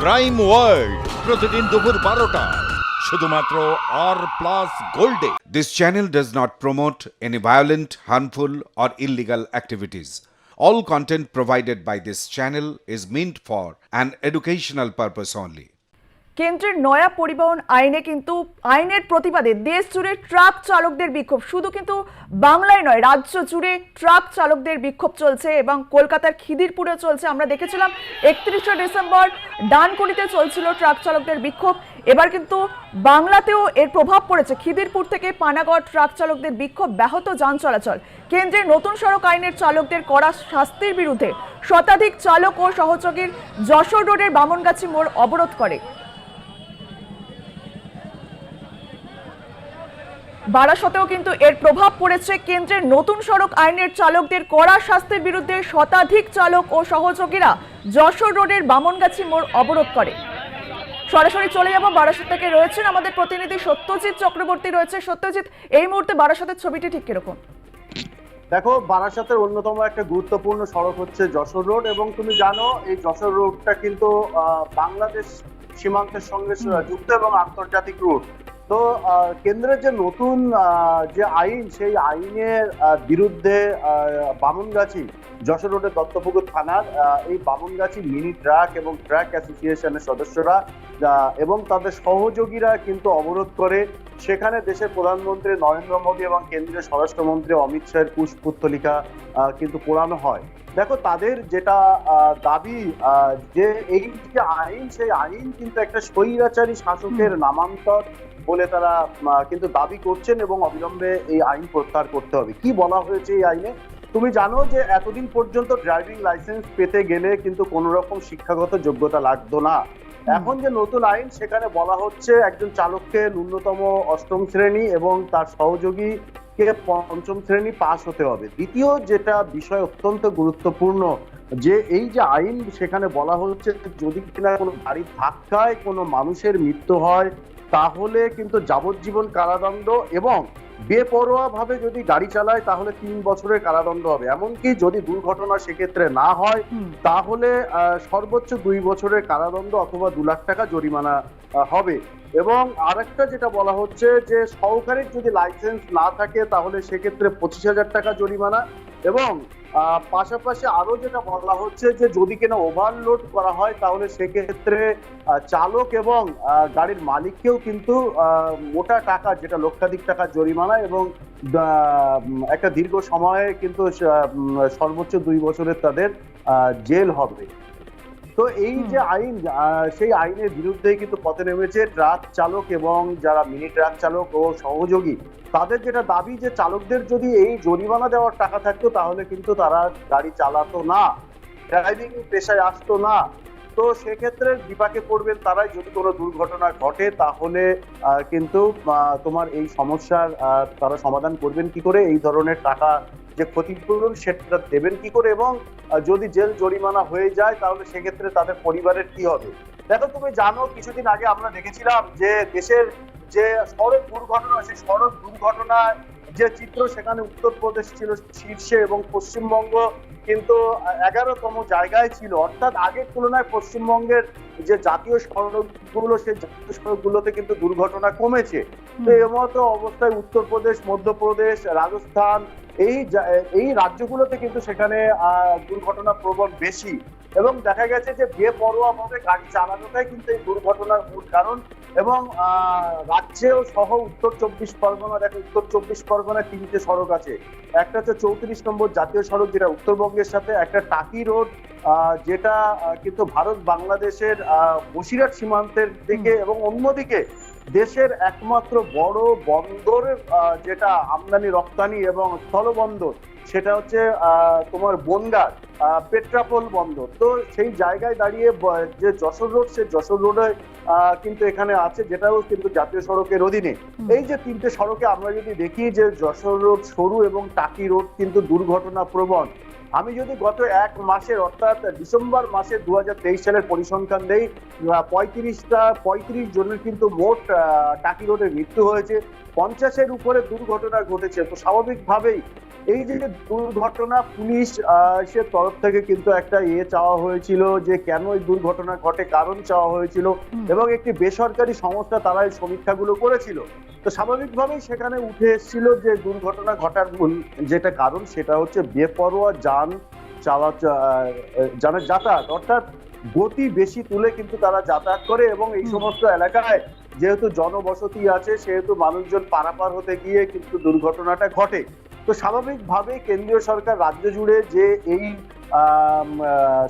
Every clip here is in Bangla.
ক্রাইম ওয়ার্ল্ড প্রতিদিন দুপুর বারোটায় শুধুমাত্র R plus গোল্ডে This channel does not promote any violent, harmful, or illegal activities. All content provided by this channel is meant for an educational purpose only. কেন্দ্রের নয়া পরিবহন আইনে কিন্তু, আইনের প্রতিবাদে দেশ জুড়ে ট্রাক চালকদের বিক্ষোভ। শুধু কিন্তু বাংলায় নয়, রাজ্য জুড়ে ট্রাক চালকদের বিক্ষোভ চলছে এবং কলকাতার খিদিরপুরে চলছে। আমরা দেখেছিলাম, একত্রিশে ডিসেম্বর ডানকুনিতে চলছিল ট্রাক চালকদের বিক্ষোভ। এবার কিন্তু বাংলাতেও এর প্রভাব পড়েছে। খিদিরপুর থেকে পানাগড় ট্রাক চালকদের বিক্ষোভ ব্যাহত যান চলাচল। কেন্দ্রের নতুন সড়ক আইনের চালকদের কড়া শাস্তির বিরুদ্ধে শতাধিক চালক ও সহযোগীর যশোর রোডের বামনগাছি মোড় অবরোধ করে। বারাসতেও কিন্তু এর প্রভাব পড়েছে কেন্দ্রের নতুন সড়ক আইনের চালকদের কড়া শাস্তির বিরুদ্ধে শতাধিক চালক ও সহযোগীরা যশোর রোডের বামনগাছি মোড় অবরোধ করে। সরাসরি চলে যাব বারাসত থেকে রয়েছেন আমাদের প্রতিনিধি সত্যজিৎ চক্রবর্তী রয়েছে। সত্যজিৎ এই মুহূর্তে বারাসতের ছবিটি ঠিক কীরকম? দেখো বারাসাতের অন্যতম একটা গুরুত্বপূর্ণ সড়ক হচ্ছে যশোর রোড এবং তুমি জানো এই যশোর রোডটা কিন্তু বাংলাদেশ সীমান্তের সঙ্গে যুক্ত এবং আন্তর্জাতিক রুট তো কেন্দ্রের যে নতুন যে আইন সেই আইনের বিরুদ্ধে বামুনগাছি যশোর রোডের দত্তপুকুর থানার এই বামুনগাছি মিনি ট্রাক এবং ট্রাক অ্যাসোসিয়েশনের সদস্যরা এবং তাদের সহযোগীরা কিন্তু অবরোধ করে। সেখানে দেশের প্রধানমন্ত্রী নরেন্দ্র মোদী এবং কেন্দ্রীয় স্বরাষ্ট্রমন্ত্রী অমিত শাহের পুষ্পুত্তলিকা কিন্তু পোড়ানো হয়। দেখো তাদের যেটা দাবি যে এই যে আইন সেই আইন কিন্তু একটা স্বৈরাচারী শাসকের নামান্তর বলে তারা কিন্তু দাবি করছেন এবং অবিলম্বে এই আইন প্রত্যাহার করতে হবে। কি বলা হয়েছে এই আইনে? তুমি জানো যে এতদিন পর্যন্ত ড্রাইভিং লাইসেন্স পেতে গেলে কিন্তু কোনো রকম শিক্ষাগত যোগ্যতা লাগতো না। এখন যে নতুন আইন সেখানে বলা হচ্ছে একজন চালককে ন্যূনতম অষ্টম শ্রেণি এবং তার সহযোগী কে পঞ্চম শ্রেণি পাশ হতে হবে। দ্বিতীয় যেটা বিষয় অত্যন্ত গুরুত্বপূর্ণ যে এই যে আইন সেখানে বলা হচ্ছে যদি কিনা কোনো গাড়ির ধাক্কায় কোনো মানুষের মৃত্যু হয় তাহলে কিন্তু যাবজ্জীবন কারাদণ্ড এবং বেপরোয়া ভাবে যদি গাড়ি চালায় তাহলে তিন বছরের কারাদণ্ড হবে। এমনকি যদি দুর্ঘটনা সেক্ষেত্রে না হয় তাহলে সর্বোচ্চ দুই বছরের কারাদণ্ড অথবা দু লাখ টাকা জরিমানা হবে। এবং আরেকটা যেটা বলা হচ্ছে যে সহকারীর যদি লাইসেন্স না থাকে তাহলে সেক্ষেত্রে পঁচিশ হাজার টাকা জরিমানা এবং পাশাপাশি আরও যেটা বলা হচ্ছে যে যদি কিনা ওভারলোড করা হয়, তাহলে সেক্ষেত্রে চালক এবং গাড়ির মালিককেও কিন্তু মোটা টাকা যেটা লক্ষাধিক টাকা জরিমানা এবং একটা দীর্ঘ সময়ে কিন্তু সর্বোচ্চ দুই বছরের তাদের জেল হবে। তো এই যে আইন সেই আইনের বিরুদ্ধে কিন্তু পথে নেমেছে ট্রাক চালক এবং যারা মিনি ট্রাক চালক ও সহযোগী তাদের যেটা দাবি যে চালকদের যদি এই জরিমানা দেওয়ার টাকা থাকতো তাহলে কিন্তু তারা গাড়ি চালাতো না ড্রাইভিং পেশায় আসতো না তো সেক্ষেত্রে বিপাকে পড়বেন তারাই। যদি কোনো দুর্ঘটনা ঘটে, তাহলে কিন্তু তোমার এই সমস্যার তারা সমাধান করবেন কি করে? এই ধরনের টাকা যে ক্ষতিপূরণ, সেটা দেবেন কি করে? এবং যদি জেল জরিমানা হয়ে যায়, তাহলে সেক্ষেত্রে তাদের পরিবারের কি হবে? দেখো, তুমি জানো, কিছুদিন আগে আমরা দেখেছিলাম যে দেশের যে সড়ক দুর্ঘটনা, সেই সড়ক দুর্ঘটনার যে চিত্র সেখানে উত্তরপ্রদেশ ছিল শীর্ষে এবং পশ্চিমবঙ্গ কিন্তু এগারোতম জায়গায় ছিল। অর্থাৎ আগের তুলনায় পশ্চিমবঙ্গের যে জাতীয় সড়কগুলো সেই জাতীয় সড়কগুলোতে কিন্তু দুর্ঘটনা কমেছে। তো এর মতো অবস্থায় উত্তরপ্রদেশ মধ্যপ্রদেশ রাজস্থান এই এই রাজ্যগুলোতে কিন্তু সেখানে আহ, দুর্ঘটনা প্রবণ বেশি। এবং দেখা গেছে যে বেপরোয়া ভাবে গাড়ি চালানোটাই কিন্তু এই দুর্ঘটনার মূল কারণ এবং আহ, রাজ্যেও সহ উত্তর চব্বিশ পরগনা দেখো উত্তর চব্বিশ পরগনায় তিনটে সড়ক আছে। একটা হচ্ছে চৌত্রিশ নম্বর জাতীয় সড়ক যেটা উত্তরবঙ্গের সাথে একটা টাকি রোড আহ, যেটা কিন্তু ভারত বাংলাদেশের আহ, বসিরহাট সীমান্তের দিকে এবং অন্যদিকে দেশের একমাত্র বড় বন্দর যেটা আমদানি রপ্তানি এবং স্থলবন্দর সেটা হচ্ছে তোমার বনগাঁ আহ, পেট্রাপোল বন্দর। তো সেই জায়গায় দাঁড়িয়ে যে যশোর রোড সে যশোর রোডে কিন্তু এখানে আছে যেটাও কিন্তু জাতীয় সড়কের অধীনে। এই যে তিনটে সড়কে আমরা যদি দেখি যে যশোর রোড সরু এবং টাকি রোড কিন্তু দুর্ঘটনা প্রবণ আমি যদি গত এক মাসের, অর্থাৎ ডিসেম্বর মাসে দু হাজার তেইশ সালের পরিসংখ্যান দেই পঁয়ত্রিশটা, পঁয়ত্রিশ জনের কিন্তু মোট টাকি রোডে মৃত্যু হয়েছে। পঞ্চাশের উপরে দুর্ঘটনা ঘটেছে। তো স্বাভাবিকভাবেই এই যে দুর্ঘটনা পুলিশ সে তরফ থেকে কিন্তু একটা ইয়ে চাওয়া হয়েছিল যে কেন এই দুর্ঘটনা ঘটে কারণ চাওয়া হয়েছিল এবং একটি বেসরকারি সংস্থা তারা এই সমীক্ষাগুলো করেছিল। তো স্বাভাবিকভাবেই সেখানে উঠে এসেছিল যে দুর্ঘটনা ঘটার মূল যেটা কারণ সেটা হচ্ছে বেপরোয়া যান চালা যানের যাতায়াত। অর্থাৎ গতি বেশি তুলে কিন্তু তারা যাতায়াত করে এবং এই সমস্ত এলাকায় যেহেতু জনবসতি আছে সেহেতু মানুষজন পারাপার হতে গিয়ে কিন্তু দুর্ঘটনাটা ঘটে। তো স্বাভাবিকভাবে কেন্দ্রীয় সরকার রাজ্য জুড়ে যে এই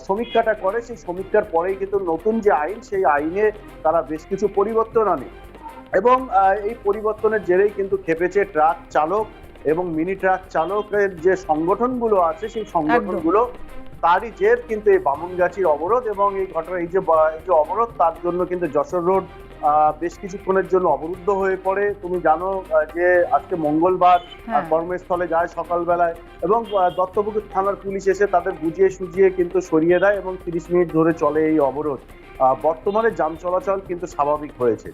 সমীক্ষাটা করে সেই সমীক্ষার পরেই কিন্তু নতুন যে আইন সেই আইনে তারা বেশ কিছু পরিবর্তন আনে। এবং আহ, এই পরিবর্তনের জেরেই কিন্তু খেপেছে ট্রাক চালক এবং মিনি ট্রাক চালকের যে সংগঠনগুলো আছে সেই সংগঠনগুলো তারই জের কিন্তু এই বামুনগাছির অবরোধ এবং এই ঘটনা এই যে অবরোধ তার জন্য কিন্তু যশোর রোড বেশ কিছুক্ষণের জন্য অবরুদ্ধ হয়ে পড়ে। তুমি জানো যে আজকে মঙ্গলবার হ্যাঁ। কর্মস্থলে যায় সকালবেলায় এবং দত্তপুকুর থানার পুলিশ এসে তাদের বুঝিয়ে সুজিয়ে কিন্তু সরিয়ে দেয় এবং তিরিশ মিনিট ধরে চলে এই অবরোধ। বর্তমানে যান চলাচল কিন্তু স্বাভাবিক হয়েছে।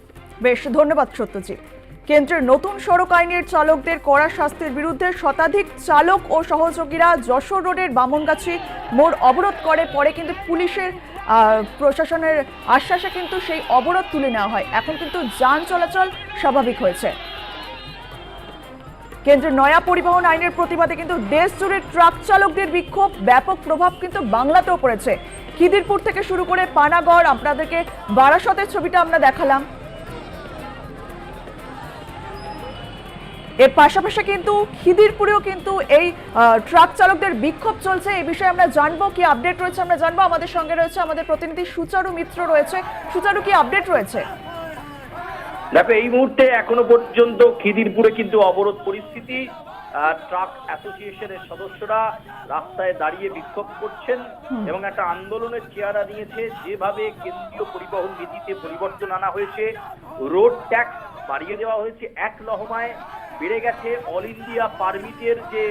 বেশ ধন্যবাদ সত্যজিৎ। কেন্দ্রের নতুন সড়ক আইনের চালকদের কড়া শাস্তির বিরুদ্ধে শতাধিক চালক ও সহযোগীরা যশোর রোডের বামনগাছি মোড় অবরোধ করে পরে কিন্তু পুলিশের প্রশাসনের আশ্বাসে কিন্তু সেই অবরোধ তুলে নেওয়া হয়। এখন কিন্তু যান চলাচল স্বাভাবিক হয়েছে। কেন্দ্রের নয়া পরিবহন আইনের প্রতিবাদে কিন্তু দেশ জুড়ে ট্রাক চালকদের বিক্ষোভ, ব্যাপক প্রভাব কিন্তু বাংলাতেও পড়েছে। খিদিরপুর থেকে শুরু করে পানাগড়, আপনাদেরকে বারাসতের ছবিটা আমরা দেখালাম। এর পাশাপাশি কিন্তু খিদিরপুরেও কিন্তু এই ট্রাক চালকদের বিক্ষোভ চলছে। এই বিষয়ে আমরা জানব কি আপডেট রয়েছে? আমরা জানব আমাদের সঙ্গে রয়েছে আমাদের প্রতিনিধি সুচারু মিত্র রয়েছে। সুচারু কি আপডেট রয়েছে? দেখো এই মুহূর্তে এখনও পর্যন্ত খিদিরপুরে কিন্তু অবরোধ পরিস্থিতি। ট্রাক অ্যাসোসিয়েশনের সদস্যরা রাস্তায় দাঁড়িয়ে বিক্ষোভ করছেন এবং একটা আন্দোলনের চেহারা নিয়েছে যেভাবে কেন্দ্রীয় পরিবহন নীতিতে পরিবর্তন আনা হয়েছে রোড ট্যাক্স বাড়িয়ে দেওয়া হয়েছে এক লহমায়। বেড়ে গেছে অল ইন্ডিয়া পারমিটের যে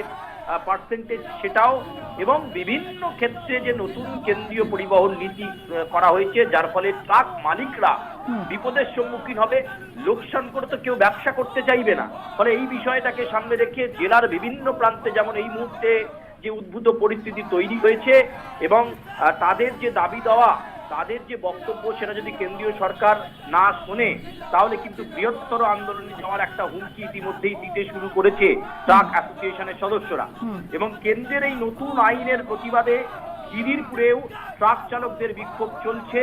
পার্সেন্টেজ সেটাও এবং বিভিন্ন ক্ষেত্রে যে নতুন কেন্দ্রীয় পরিবহন নীতি করা হয়েছে যার ফলে ট্রাক মালিকরা বিপদের সম্মুখীন হবে লোকসান করে তো কেউ ব্যবসা করতে চাইবে না। ফলে এই বিষয়টাকে সামনে রেখে জেলার বিভিন্ন প্রান্তে যেমন এই মুহূর্তে যে উদ্ভূত পরিস্থিতি তৈরি হয়েছে এবং তাদের যে দাবি দেওয়া তাদের যে বক্তব্য সেটা যদি কেন্দ্রীয় সরকার না শোনে তাহলে কিন্তু বৃহত্তর আন্দোলনে যাওয়ার একটা হুমকি ইতিমধ্যেই দিতে শুরু করেছে ট্রাক অ্যাসোসিয়েশনের সদস্যরা। এবং কেন্দ্রের এই নতুন আইনের প্রতিবাদে খিদিরপুরেও ট্রাক চালকদের বিক্ষোভ চলছে।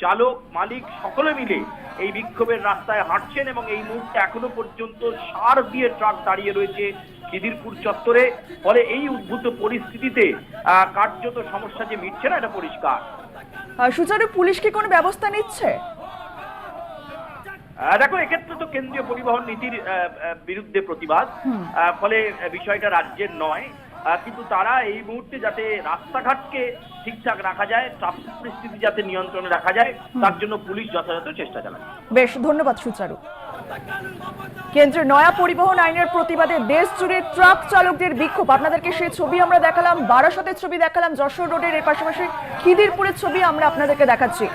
চালক মালিক সকলে মিলে এই বিক্ষোভের রাস্তায় হাঁটছেন এবং এই মুহূর্তে এখনও পর্যন্ত সার দিয়ে ট্রাক দাঁড়িয়ে রয়েছে খিদিরপুর চত্বরে। ফলে এই উদ্ভূত পরিস্থিতিতে আহ, কার্যত সমস্যা যে মিটছে না এটা পরিষ্কার। সুচারু পুলিশ কি কোনো ব্যবস্থা নিচ্ছে? দেখো এক্ষেত্রে তো কেন্দ্রীয় পরিবহন নীতির বিরুদ্ধে প্রতিবাদ। ফলে বিষয়টা রাজ্যের নয়। কিন্তু তারা এই মুহূর্তে যাতে রাস্তাঘাটকে ঠিকঠাক রাখা যায় ট্রাফিক পরিস্থিতি যাতে নিয়ন্ত্রণে রাখা যায় তার জন্য পুলিশ যথাযথ চেষ্টা চালায় বেশ ধন্যবাদ সুচারু। কেন্দ্রের নয়া পরিবহন আইনের প্রতিবাদে দেশ জুড়ে ট্রাক চালকদের বিক্ষোভ। আপনাদেরকে সেই ছবি আমরা দেখালাম, বারাসতের ছবি দেখালাম, যশোর রোডের এর পাশাপাশি খিদিরপুরের ছবি আমরা আপনাদেরকে দেখাচ্ছি।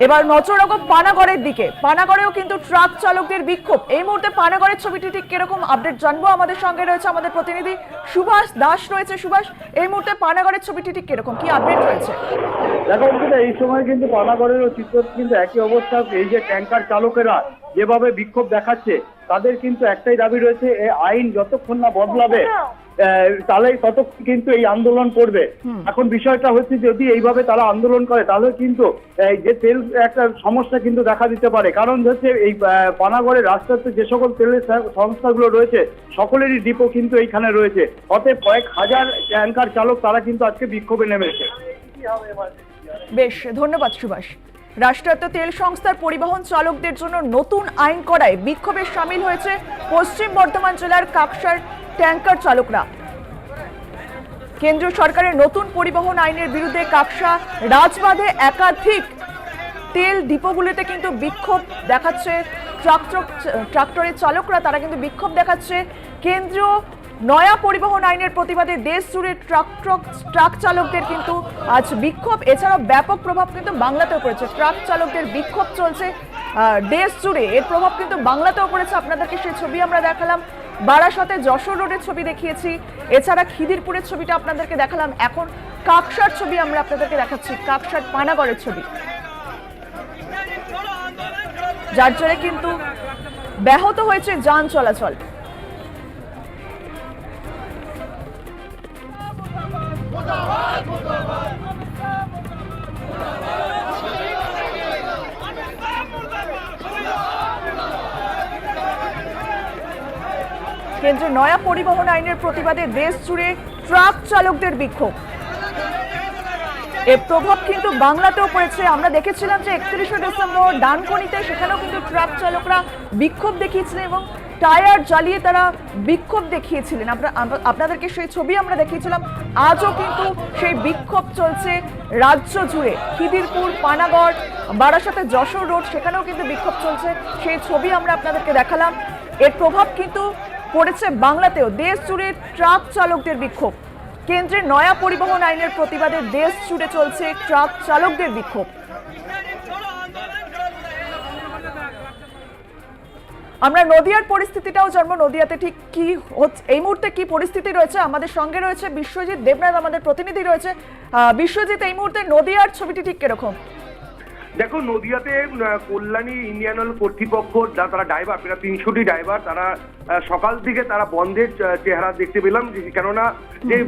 এবার নজর পানাগড়ের দিকে। পানাগড়েও কিন্তু ট্রাক চালকদের বিক্ষোভ। এই মুহূর্তে পানাগড়ের ছবিটি ঠিক কীরকম আপডেট জানব? আমাদের সঙ্গে রয়েছে আমাদের প্রতিনিধি সুভাষ দাস রয়েছে। সুভাষ, এই মুহূর্তে পানাগড়ের ছবিটি ঠিক কীরকম? কি আপডেট রয়েছে? দেখো অঙ্কিতা এই সময় কিন্তু পানাগড়েরও চিত্র কিন্তু একই অবস্থা। এই যে ট্যাঙ্কার চালকেরা যেভাবে বিক্ষোভ দেখাচ্ছে, তাদের কিন্তু একটাই দাবি রয়েছে এই আইন যতক্ষণ না বদলাবে তাহলে তত কিন্তু এই আন্দোলন করবে। এখন বিষয়টা হচ্ছে যদি এইভাবে তারা আন্দোলন করে তাহলে কিন্তু যে তেল একটা সমস্যা কিন্তু দেখা দিতে পারে। কারণ হচ্ছে এই আহ, পানাগড়ের রাস্তাতে যে সকল তেলের সংস্থাগুলো রয়েছে সকলেরই ডিপো কিন্তু এইখানে রয়েছে। অতএব কয়েক হাজার ট্যাঙ্কার চালক তারা কিন্তু আজকে বিক্ষোভে নেমেছে। বেশ ধন্যবাদ সুভাষ। রাষ্ট্রায়ত্ত তেল সংস্থার পরিবহন চালকদের জন্য নতুন আইন করায় বিক্ষোভে সামিল হয়েছে পশ্চিম বর্ধমান জেলার কাকসার ট্যাঙ্কার চালকরা। কেন্দ্রীয় সরকারের নতুন পরিবহন আইনের বিরুদ্ধে কাকসা রাজবাঁধে একাধিক তেল ডিপোগুলিতে কিন্তু বিক্ষোভ দেখাচ্ছে। ট্রাক্টর, ট্রাক্টরের চালকরা, তারা কিন্তু বিক্ষোভ দেখাচ্ছে। কেন্দ্রীয় নয়া পরিবহন আইনের প্রতিবাদে দেশ জুড়ে ট্রাক ট্রাক ট্রাক চালকদের কিন্তু আজ বিক্ষোভ। এছাড়াও ব্যাপক প্রভাব কিন্তু বাংলাতেও পড়েছে। ট্রাক চালকদের বিক্ষোভ চলছে দেশ জুড়ে এর প্রভাব কিন্তু বাংলাতেও পড়েছে। আপনাদেরকে সেই ছবি আমরা দেখালাম। বারাসাতে যশোর রোডের ছবি দেখিয়েছি। এছাড়া খিদিরপুরের ছবিটা আপনাদেরকে দেখালাম। এখন কাকসার ছবি আমরা আপনাদেরকে দেখাচ্ছি, কাকসার পানাগড়ের ছবি। যার জন্য কিন্তু ব্যাহত হয়েছে যান চলাচল। কেন্দ্রের নয়া পরিবহন আইনের প্রতিবাদে দেশ জুড়ে ট্রাক চালকদের বিক্ষোভ। এর প্রভাব কিন্তু বাংলাতেও পড়েছে। আমরা দেখেছিলাম যে একত্রিশে ডিসেম্বর ডানকনিতে সেখানেও কিন্তু ট্রাক চালকরা বিক্ষোভ দেখিয়েছিলেন এবং টায়ার জ্বালিয়ে তারা বিক্ষোভ দেখিয়েছিলেন। আপনাদেরকে সেই ছবি আমরা দেখিয়েছিলাম। আজও কিন্তু সেই বিক্ষোভ চলছে রাজ্য জুড়ে। খিদিরপুর, পানাগড়, বারাসাতে যশোর রোড, সেখানেও কিন্তু বিক্ষোভ চলছে। সেই ছবি আমরা আপনাদেরকে দেখালাম। এর প্রভাব কিন্তু পড়েছে বাংলাতেও দেশ জুড়ে ট্রাক চালকদের বিক্ষোভ। কেন্দ্রের নয়া পরিবহন আইনের প্রতিবাদে দেশ জুড়ে চলছে ট্রাক চালকদের বিক্ষোভ। আমরা নদিয়ার পরিস্থিতিটাও জানব। নদিয়াতে ঠিক কি এই মুহূর্তে কি পরিস্থিতি রয়েছে? আমাদের সঙ্গে রয়েছে বিশ্বজিৎ দেবনাথ, আমাদের প্রতিনিধি রয়েছে। বিশ্বজিৎ, এই মুহূর্তে নদিয়ার ছবিটি ঠিক কীরকম? দেখো নদিয়াতে কল্যাণী ইন্ডিয়ান অয়েল কর্তৃপক্ষ যা তারা ড্রাইভার প্রায় তিনশোটি ড্রাইভার তারা সকাল থেকে তারা বন্ধের চেহারা দেখতে পেলাম। যে- কেননা যে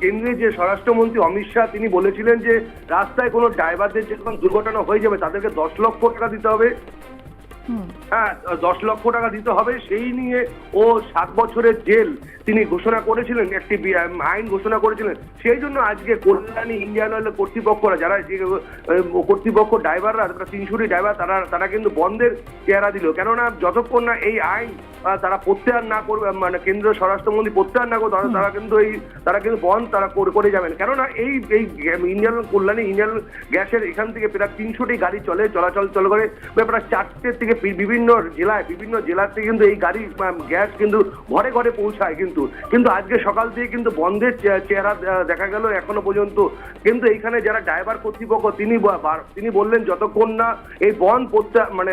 কেন্দ্রে যে স্বরাষ্ট্রমন্ত্রী অমিত শাহ তিনি বলেছিলেন যে রাস্তায় কোনো ড্রাইভারদের যেরকম দুর্ঘটনা হয়ে যাবে তাদেরকে দশ লক্ষ টাকা দিতে হবে। হ্যাঁ দশ লক্ষ টাকা দিতে হবে সেই নিয়ে ও সাত বছরের জেল তিনি ঘোষণা করেছিলেন একটি আইন ঘোষণা করেছিলেন। সেই জন্য আজকে কল্যাণী ইন্ডিয়ান অয়েল কর্তৃপক্ষরা যারা যে কর্তৃপক্ষ ড্রাইভাররা তিনশোটি ড্রাইভার তারা তারা কিন্তু বন্ধের চেহারা দিল। কেননা যতক্ষণ না এই আইন তারা প্রত্যাহার না করবে মানে কেন্দ্রীয় স্বরাষ্ট্রমন্ত্রী প্রত্যাহার না করবে তারা- কিন্তু এই তারা কিন্তু বন্ধ তারা করে যাবেন। কেননা এই এই ইন্ডিয়ান কল্যাণী ইন্ডিয়ান গ্যাসের এখান থেকে প্রায় তিনশোটি গাড়ি চলে চলাচল চল করে প্রায় চারটে থেকে বি- বিভিন্ন জেলায়, বিভিন্ন জেলাতে কিন্তু এই গাড়ি গ্যাস কিন্তু ঘরে ঘরে পৌঁছায় কিন্তু। কিন্তু আজকে সকাল থেকে কিন্তু বন্ধের চেহারা দেখা গেল এখনও পর্যন্ত। কিন্তু এইখানে যারা ড্রাইভার কর্তৃপক্ষ, তিনি তিনি বললেন যতক্ষণ না এই বন্ধ প্রত্যা- মানে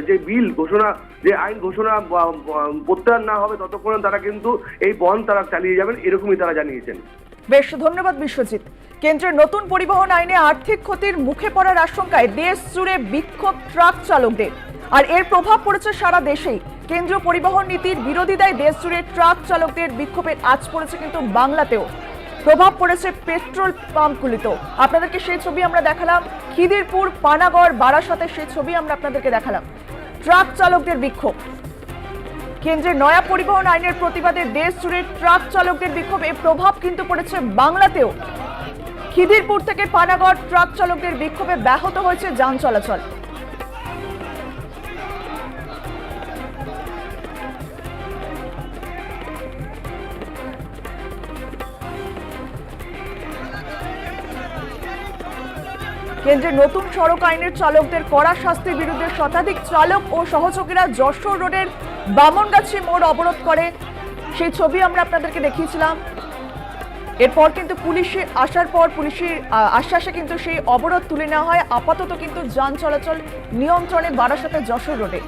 যে বিল ঘোষণা, যে আইন ঘোষণা প্রত্যাহার না হবে, ততক্ষণ তারা কিন্তু এই বন্ধ তারা চালিয়ে যাবেন, এরকমই তারা জানিয়েছেন। বেশ, ধন্যবাদ বিশ্বজিৎ। কেন্দ্রের নতুন পরিবহন আইনে আর্থিক ক্ষতির মুখে পড়ার আশঙ্কায় দেশ জুড়ে বিক্ষোভ ট্রাক চালকদের। আর এর প্রভাব পড়েছে সারা দেশেই। কেন্দ্রীয় পরিবহন নীতির বিরোধিতায় দেশ জুড়ে ট্রাক চালকদের বিক্ষোভের আজ পড়েছে কিন্তু বাংলাতেও। প্রভাব পড়েছে পেট্রোল পাম্পগুলিতেও। আপনাদেরকে সেই ছবি আমরা দেখালাম। খিদিরপুর, পানাগড়, বারাসাতে সেই ছবি আমরা আপনাদেরকে দেখালাম। ট্রাক চালকদের বিক্ষোভ। কেন্দ্রের নয়া পরিবহন আইনের প্রতিবাদে দেশ জুড়ে ট্রাক চালকদের বিক্ষোভ। এর প্রভাব কিন্তু পড়েছে বাংলাতেও। খিদিরপুর থেকে পানাগড় ট্রাক চালকদের বিক্ষোভে ব্যাহত হয়েছে যান চলাচল। কেন্দ্রের নতুন সড়ক আইনের চালকদের কড়া শাস্তির বিরুদ্ধে শতাধিক চালক ও সহযোগীরা যশোর রোডের বামনগাছি মোড় অবরোধ করে। সেই ছবি আমরা আপনাদেরকে দেখিয়েছিলাম। এরপর কিন্তু পুলিশে আসার পর পুলিশের আশ্বাসে কিন্তু সেই অবরোধ তুলে নেওয়া হয়। আপাতত কিন্তু যান চলাচল নিয়ন্ত্রণে বারাসাতে যশোর রোডে।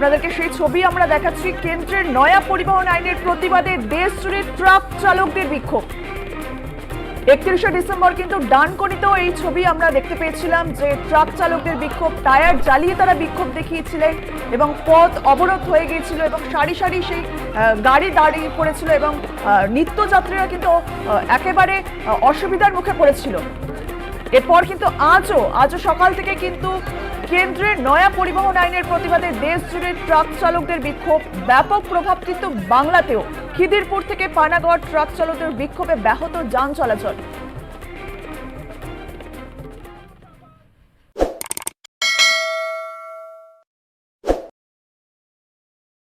আপনাদেরকে সেই ছবি আমরা দেখাচ্ছি কেন্দ্রের নয়া পরিবহন আইনের প্রতিবাদে দেশ জুড়ে ট্রাক চালকদের বিক্ষোভ। একত্রিশে ডিসেম্বর কিন্তু ডানকনিতেও এই ছবি আমরা দেখতে পেয়েছিলাম যে ট্রাক চালকদের বিক্ষোভ, টায়ার জ্বালিয়ে তারা বিক্ষোভ দেখিয়েছিলেন এবং পথ অবরোধ হয়ে গিয়েছিল এবং সারি সারি সেই গাড়ি দাঁড়িয়ে পড়েছিল এবং নিত্যযাত্রীরা কিন্তু একেবারে অসুবিধার মুখে পড়েছিল। এরপর কিন্তু আজও আজও সকাল থেকে কিন্তু কেন্দ্রের নয়া পরিবহন আইনের প্রতিবাদে দেশ জুড়ে ট্রাক চালকদের বিক্ষোভ। ব্যাপক প্রভাব কিন্তু বাংলাতেও। খিদিরপুর থেকে পানাগড় ট্রাক চালকদের বিক্ষোভে ব্যাহত যান চলাচল।